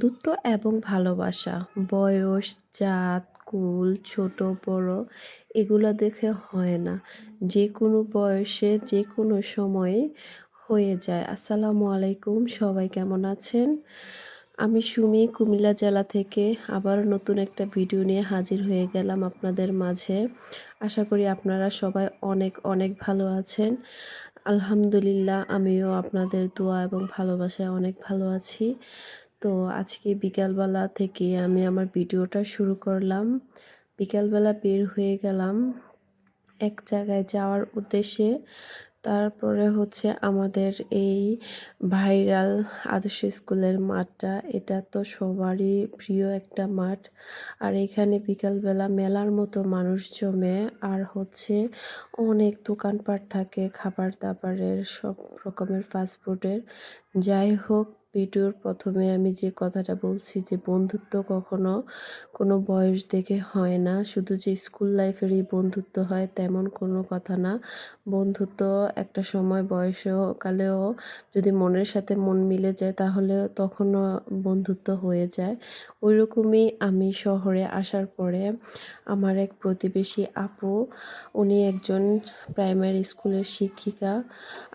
বন্ধুত্ব এবং ভালোবাসা। বয়স, জাত, কুল, ছোট, বড়, এগুলো দেখে হয় না। যে কোনো বয়সে যে কোনো সময়ে হয়ে যায়। আসসালামু আলাইকুম, সবাই কেমন আছেন? আমি সুমি, কুমিল্লা জেলা থেকে আবার নতুন একটা ভিডিও নিয়ে হাজির হয়ে গেলাম আপনাদের মাঝে। আশা করি আপনারা সবাই অনেক অনেক ভালো আছেন। আলহামদুলিল্লাহ, আমিও আপনাদের দোয়া এবং ভালোবাসায় অনেক ভালো আছি। তো আজকে বিকালবেলা থেকে আমি আমার ভিডিওটা শুরু করলাম। বিকালবেলা বের হয়ে গেলাম এক জায়গায় যাওয়ার উদ্দেশ্যে। তারপরে হচ্ছে আমাদের এই ভাইরাল আদর্শ স্কুলের মাঠটা, এটা তো সবারই প্রিয় একটা মাঠ। আর এখানে বিকালবেলা মেলার মতো মানুষ জমে, আর হচ্ছে অনেক দোকানপাট থাকে খাবার দাবারের সব রকমের ফাস্টফুডের যাই হোক ভিডিওর প্রথমে আমি যে কথাটা বলছি যে বন্ধুত্ব কখনো কোনো বয়স দেখে হয় না, শুধু যে স্কুল লাইফেরই বন্ধুত্ব হয় তেমন কোনো কথা না। বন্ধুত্ব একটা সময় বয়সকালেও যদি মনের সাথে মন মিলে যায় তাহলে তখনও বন্ধুত্ব হয়ে যায়। ওই রকমই আমি শহরে আসার পরে আমার এক প্রতিবেশী আপু, উনি একজন প্রাইমারি স্কুলের শিক্ষিকা।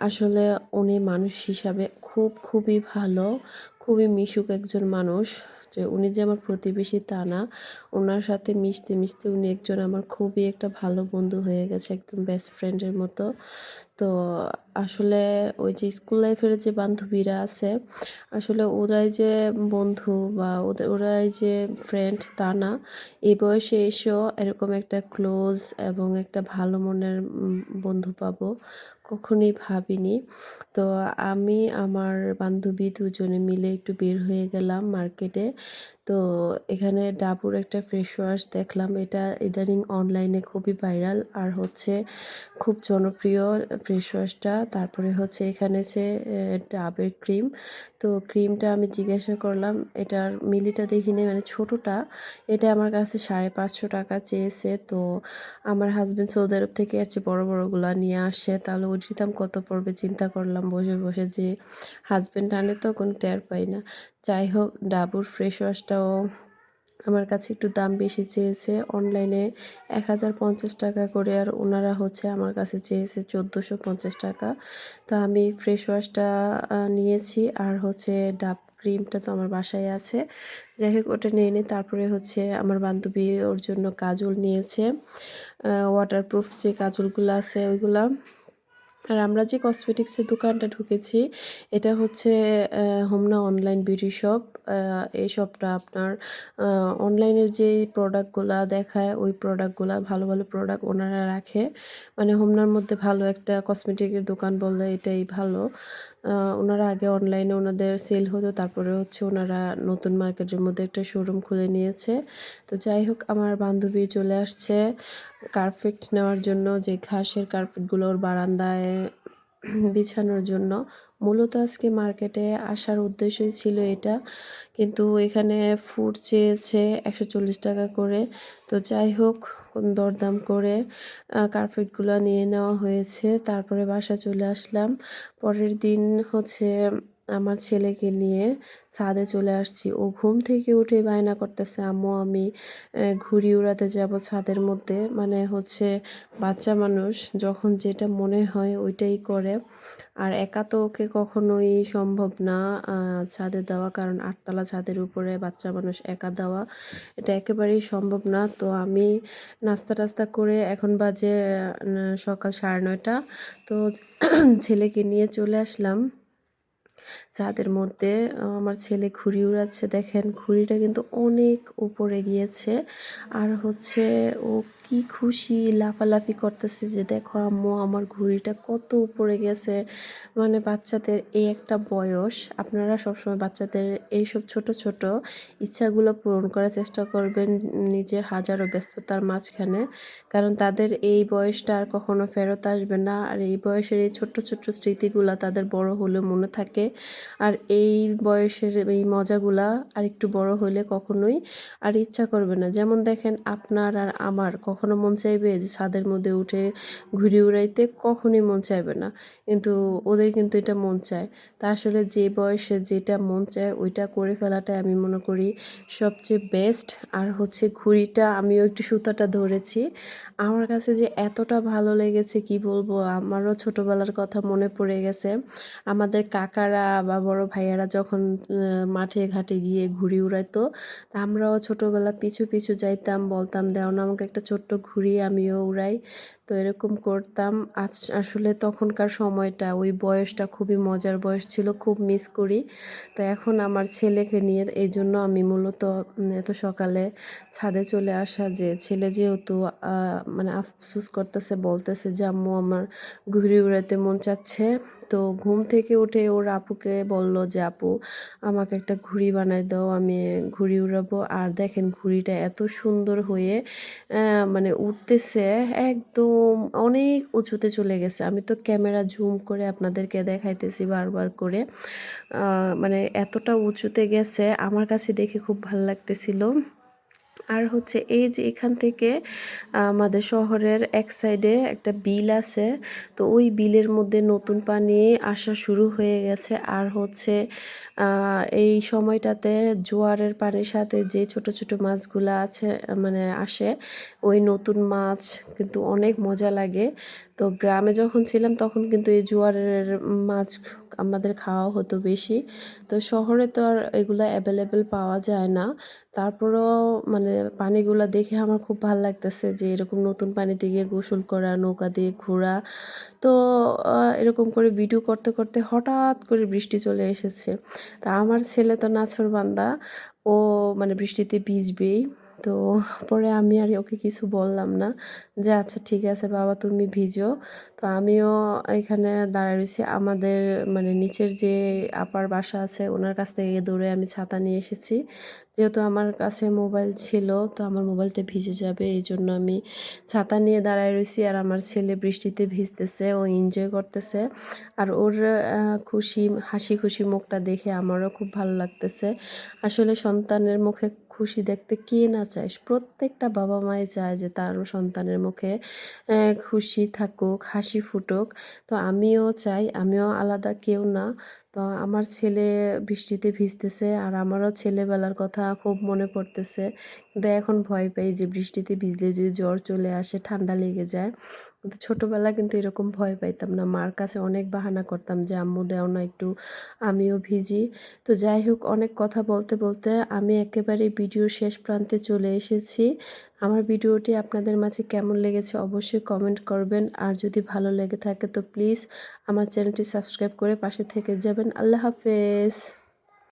আসলে উনি মানুষ হিসাবে খুব, খুবই ভালো। খুবই মিশুক একজন মানুষ যে উনি যে আমার প্রতিবেশী তা না। ওনার সাথে মিশতে মিশতে উনি একজন আমার খুবই একটা ভালো বন্ধু হয়ে গেছে, একদম বেস্ট ফ্রেন্ডের মতো। তো আসলে ওই যে স্কুল লাইফের যে বান্ধবীরা আছে, আসলে ওরাই যে বন্ধু বা ওদের ওরাই যে ফ্রেন্ড তা না, এই বয়সে এসেও এরকম একটা ক্লোজ এবং একটা ভালো মনের বন্ধু পাবো কখনোই ভাবিনি। তো আমি, আমার বান্ধবী দুজনে মিলে একটু বের হয়ে গেলাম মার্কেটে তো এখানে ডাবুর একটা ফেস ওয়াশ দেখলাম। এটা ইদানিং অনলাইনে খুবই ভাইরাল আর হচ্ছে খুব জনপ্রিয় ফেস ওয়াশটা তারপরে হচ্ছে এখানে যে ডাবের ক্রিম তো ক্রিমটা আমি জিজ্ঞাসা করলাম, এটার মিলিটা দেখিনি মানে ছোটোটা। এটা আমার কাছে সাড়ে পাঁচশো টাকা চেয়েছে। তো আমার হাজব্যান্ড সৌদি আরব থেকে আছে বড় বড়গুলো নিয়ে আসে, তাহলে ওই দাম কত পড়বে? চিন্তা করলাম, বসে বসে যে হাজব্যান্ড আনে তো কোনো টের পাই না। যাই হোক, ডাবুর ফ্রেশ ওয়াশটাও আমার কাছে একটু দাম বেশি চেয়েছে। অনলাইনে এক হাজার পঞ্চাশ টাকা করে আর ওনারা হচ্ছে আমার কাছে চেয়েছে চোদ্দোশো পঞ্চাশ টাকা। তো আমি ফ্রেশ ওয়াশটা নিয়েছি আর হচ্ছে ডাব ক্রিমটা তো আমার বাসায় আছে। যাই হোক, ওটা নিয়ে নিই তারপরে হচ্ছে আমার বান্ধবী ওর জন্য কাজল নিয়েছে। ওয়াটারপ্রুফ যে কাজলগুলো আছে ওইগুলা। আর আমরা যে কসমেটিক্সের দোকানটা ঢুকেছি এটা হচ্ছে হোমনা অনলাইন বিউটি শপ এই শপটা আপনার অনলাইনের যে প্রোডাক্টগুলা দেখায়, ওই প্রোডাক্টগুলা ভালো ভালো প্রোডাক্ট ওনারা রাখে। মানে হোমনার মধ্যে ভালো একটা কসমেটিকের দোকান বললে এটাই ভালো। ওনারা আগে অনলাইনে ওনাদের সেল হতো, তারপরে হচ্ছে ওনারা নতুন মার্কেটের মধ্যে একটা শোরুম খুলে নিয়েছে। তো যাই হোক, আমার বান্ধবী চলে আসছে। কার্পেট নেওয়ার জন্য যে ঘাসের কার্পেটগুলো ওর বারান্দায় বিছানোর জন্য। মূলত আজকে মার্কেটে আসার উদ্দেশ্যই ছিল এটা। কিন্তু এখানে ফুড চেয়েছে একশো চল্লিশ টাকা করে। তো যাই হোক দরদাম করে কার্পেটগুলো নিয়ে নেওয়া হয়েছে। তারপরে বাসা চলে আসলাম। পরের দিন হচ্ছে আমার ছেলেকে নিয়ে ছাদে চলে আসছি। ও ঘুম থেকে উঠে বায়না করতেছে, আম্মু, আমি ঘুড়ি উড়াতে যাব ছাদের মধ্যে। মানে হচ্ছে বাচ্চা মানুষ যখন যেটা মনে হয় ওইটাই করে। আর একা তো ওকে কখনোই সম্ভব না ছাদে দেওয়া, কারণ আটতলা ছাদের উপরে বাচ্চা মানুষ একা দেওয়া, এটা একেবারেই সম্ভব না। তো আমি নাস্তা টাস্তা করে এখন বাজে সকাল সাড়ে নয়টা। তো ছেলেকে নিয়ে চলে আসলাম। ছাদের মধ্যে আমার ছেলে ঘুড়ি উড়াচ্ছে, দেখেন, ঘুড়িটা কিন্তু অনেক উপরে গিয়েছে। আর হচ্ছে ও কি খুশি লাফালাফি করতেছে যে, দেখো আম্মু, আমার ঘুড়িটা কত উপরে গেছে। মানে বাচ্চাদের এই একটা বয়স, আপনারা সবসময় বাচ্চাদের এইসব ছোট ছোট ইচ্ছাগুলো পূরণ করার চেষ্টা করবেন নিজের হাজারো ব্যস্ততার মাঝখানে। কারণ তাদের এই বয়সটা আর কখনো ফেরত আসবে না। আর এই বয়সের এই ছোট্ট ছোট্ট স্মৃতিগুলো তাদের বড় হলে মনে থাকে। আর এই বয়সের এই মজাগুলা আর একটু বড় হলে কখনোই আর ইচ্ছা করবে না। যেমন দেখেন, আপনার আর আমার কখনো মন চাইবে যে ছাদের মধ্যে উঠে ঘুড়ি উড়াইতে কখনোই মন চাইবে না। কিন্তু ওদের কিন্তু এটা মন চায়। তা আসলে যে বয়সে যেটা মন চায়, ওইটা করে ফেলাটাই আমি মনে করি সবচেয়ে বেস্ট আর হচ্ছে ঘুড়িটা, আমিও একটু সুতাটা ধরেছি। আমার কাছে যে এতটা ভালো লেগেছে, কি বলব? আমারও ছোটোবেলার কথা মনে পড়ে গেছে। আমাদের কাকারা বা বড় ভাইয়ারা যখন মাঠে ঘাটে গিয়ে ঘুড়ি উড়াইতো আমরাও ছোটোবেলা পিছু পিছু যাইতাম, বলতাম, দেও না আমাকে একটা ছোট্ট ঘুড়ি আমিও উড়াই। তো এরকম করতাম। আজ আসলে তখনকার সময়টা, ওই বয়সটা খুবই মজার বয়স ছিল, খুব মিস করি। তো এখন আমার ছেলেকে নিয়ে এই জন্য আমি মূলত এত সকালে ছাদে চলে আসা যে, ছেলে যেহেতু মানে আফসুস করতেছে, বলতেছে যে, আম্মু, আমার ঘুড়ি উড়াতে মন চাচ্ছে। তো ঘুম থেকে উঠে ওর আপুকে বলল যে, আপু, আমাকে একটা ঘুড়ি বানাই দাও, আমি ঘুড়ি উড়াবো। আর দেখেন ঘুড়িটা এত সুন্দর হয়ে মানে উঠতেছে একদম অনেক উঁচুতে চলে গেছে। আমি তো ক্যামেরা ঝুম করে আপনাদেরকে দেখাইতেছি বারবার করে। মানে এতটা উঁচুতে গেছে, আমার কাছে দেখে খুব ভালো লাগতেছিল। আর হচ্ছে এই যে এখান থেকে, আমাদের শহরের এক সাইডে একটা বিল আছে। তো ওই বিলের মধ্যে নতুন পানি আসা শুরু হয়ে গেছে। আর হচ্ছে এই সময়টাতে জোয়ারের পানির সাথে যে ছোট ছোট মাছগুলো আছে মানে আসে, ওই নতুন মাছ কিন্তু অনেক মজা লাগে। তো গ্রামে যখন ছিলাম তখন কিন্তু এই জোয়ারের মাছ আমাদের খাওয়া হতো বেশি। তো শহরে তো আর এগুলো অ্যাভেলেবেল পাওয়া যায় না। তারপরেও মানে পানিগুলো দেখে আমার খুব ভালো লাগতেছে যে এরকম নতুন পানিতে গিয়ে গোসল করা, নৌকা দিয়ে ঘোরা। তো এরকম করে ভিডিও করতে করতে হঠাৎ করে বৃষ্টি চলে এসেছে। তা আমার ছেলে তো নাছর বান্দা। ও মানে বৃষ্টিতে ভিজবেই। তো পরে আমি আর ওকে কিছু বললাম না যে আচ্ছা ঠিক আছে বাবা, তুমি ভিজো। তো আমিও এখানে দাঁড়ায় রয়েছি। আমাদের মানে নিচের যে আপার বাসা আছে, ওনার কাছ থেকে দৌড়ে আমি ছাতা নিয়ে এসেছি। যেহেতু আমার কাছে মোবাইল ছিল, তো আমার মোবাইলটা ভিজে যাবে, এই জন্য আমি ছাতা নিয়ে দাঁড়ায় রয়েছি। আর আমার ছেলে বৃষ্টিতে ভিজতেছে, ও এনজয় করতেছে। আর ওর খুশি, হাসি খুশি মুখটা দেখে আমারও খুব ভালো লাগতেছে। আসলে সন্তানের মুখে খুশি দেখতে কে না চায়? প্রত্যেকটা বাবা মাই চায় যে তার সন্তানের মুখে খুশি থাকুক, হাসি ফুটুক। তো আমিও চাই, আমিও আলাদা কেউ না। তো আমার ছেলে বৃষ্টিতে ভিজতেছে আর আমারও ছেলেবেলার কথা খুব মনে পড়তেছে। কিন্তু এখন ভয় পাই যে বৃষ্টিতে ভিজলে যদি জ্বর চলে আসে, ঠান্ডা লেগে যায়। কিন্তু ছোটোবেলা কিন্তু এরকম ভয় পাইতাম না। মার কাছে অনেক বাহানা করতাম যে, আম্মু, দেও না একটু, আমিও ভিজি। তো যাই হোক, অনেক কথা বলতে বলতে আমি একেবারে ভিডিওর শেষ প্রান্তে চলে এসেছি। আমার ভিডিওটি আপনাদের মাঝে কেমন লেগেছে অবশ্যই কমেন্ট করবেন। আর যদি ভালো লেগে থাকে তো প্লিজ আমার চ্যানেলটি সাবস্ক্রাইব করে পাশে থেকে যাবেন। আল্লাহ হাফেজ।